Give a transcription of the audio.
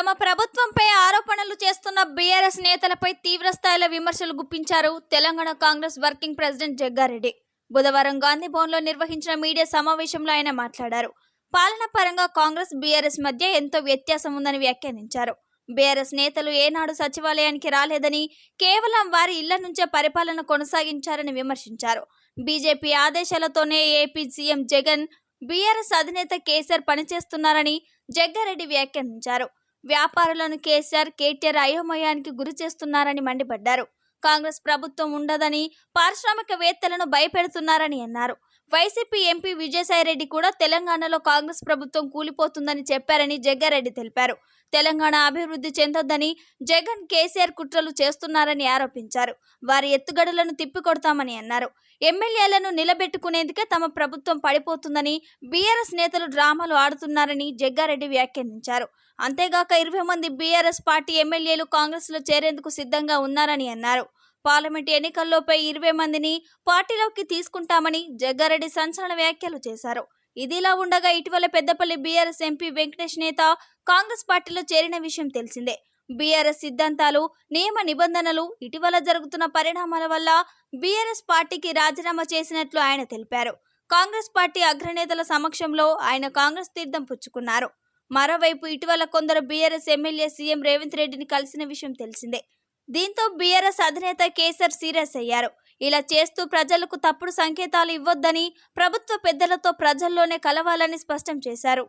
తమ ప్రభుత్వంపై ఆరోపణలు చేస్తున్న బీఆర్ఎస్ నేతలపై తీవ్రస్థాయిలో విమర్శలు గుప్పించారు తెలంగాణ కాంగ్రెస్ వర్కింగ్ ప్రెసిడెంట్ జగ్గారెడ్డి. బుధవారం గాంధీ భవన్లో నిర్వహించిన మీడియా సమావేశంలో ఆయన మాట్లాడారు. పాలన పరంగా కాంగ్రెస్ బీఆర్ఎస్ మధ్య ఎంతో వ్యత్యాసం ఉందని వ్యాఖ్యానించారు. బీఆర్ఎస్ నేతలు ఏనాడు సచివాలయానికి రాలేదని కేవలం వారి ఇళ్ళ నుంచే పరిపాలన కొనసాగించారని విమర్శించారు. బీజేపీ ఆదేశాలతోనే ఏపీ సీఎం జగన్ బీఆర్ఎస్ అధినేత కేసీఆర్ పనిచేస్తున్నారని జగ్గారెడ్డి వ్యాఖ్యానించారు. వ్యాపారులను కేసీఆర్ కేటీఆర్ అయోమయానికి గురి చేస్తున్నారని మండిపడ్డారు. కాంగ్రెస్ ప్రభుత్వం ఉండదని పారిశ్రామికవేత్తలను భయపెడుతున్నారని అన్నారు. వైసీపీ ఎంపీ విజయసాయిరెడ్డి కూడా తెలంగాణలో కాంగ్రెస్ ప్రభుత్వం కూలిపోతుందని చెప్పారని జగ్గారెడ్డి తెలిపారు. తెలంగాణ అభివృద్ధి చెందొద్దని జగన్ కేసీఆర్ కుట్రలు చేస్తున్నారని ఆరోపించారు. వారి ఎత్తుగడలను తిప్పికొడతామని అన్నారు. ఎమ్మెల్యేలను నిలబెట్టుకునేందుకే తమ ప్రభుత్వం పడిపోతుందని బీఆర్ఎస్ నేతలు డ్రామాలు ఆడుతున్నారని జగ్గారెడ్డి వ్యాఖ్యానించారు. అంతేగాక ఇరవై మంది బీఆర్ఎస్ పార్టీ ఎమ్మెల్యేలు కాంగ్రెస్లో చేరేందుకు సిద్ధంగా ఉన్నారని అన్నారు. పార్లమెంట్ ఎన్నికల్లోపై ఇరవై మందిని పార్టీలోకి తీసుకుంటామని జగ్గారెడ్డి సంచలన వ్యాఖ్యలు చేశారు. ఇదిలా ఉండగా ఇటీవల పెద్దపల్లి బీఆర్ఎస్ ఎంపీ వెంకటేష్ నేత కాంగ్రెస్ పార్టీలో చేరిన విషయం తెలిసిందే. బీఆర్ఎస్ సిద్ధాంతాలు నియమ నిబంధనలు ఇటీవల జరుగుతున్న పరిణామాల వల్ల బీఆర్ఎస్ పార్టీకి రాజీనామా చేసినట్లు ఆయన తెలిపారు. కాంగ్రెస్ పార్టీ అగ్రనేతల సమక్షంలో ఆయన కాంగ్రెస్ తీర్థం పుచ్చుకున్నారు. మరోవైపు ఇటీవల కొందరు బీఆర్ఎస్ ఎమ్మెల్యే సీఎం రేవంత్ రెడ్డిని కలిసిన విషయం తెలిసిందే. దీంతో బీఆర్ఎస్ అధినేత కేసర్ సీరియస్ అయ్యారు. ఇలా చేస్తూ ప్రజలకు తప్పుడు సంకేతాలు ఇవ్వొద్దని ప్రభుత్వ పెద్దలతో ప్రజల్లోనే కలవాలని స్పష్టం చేశారు.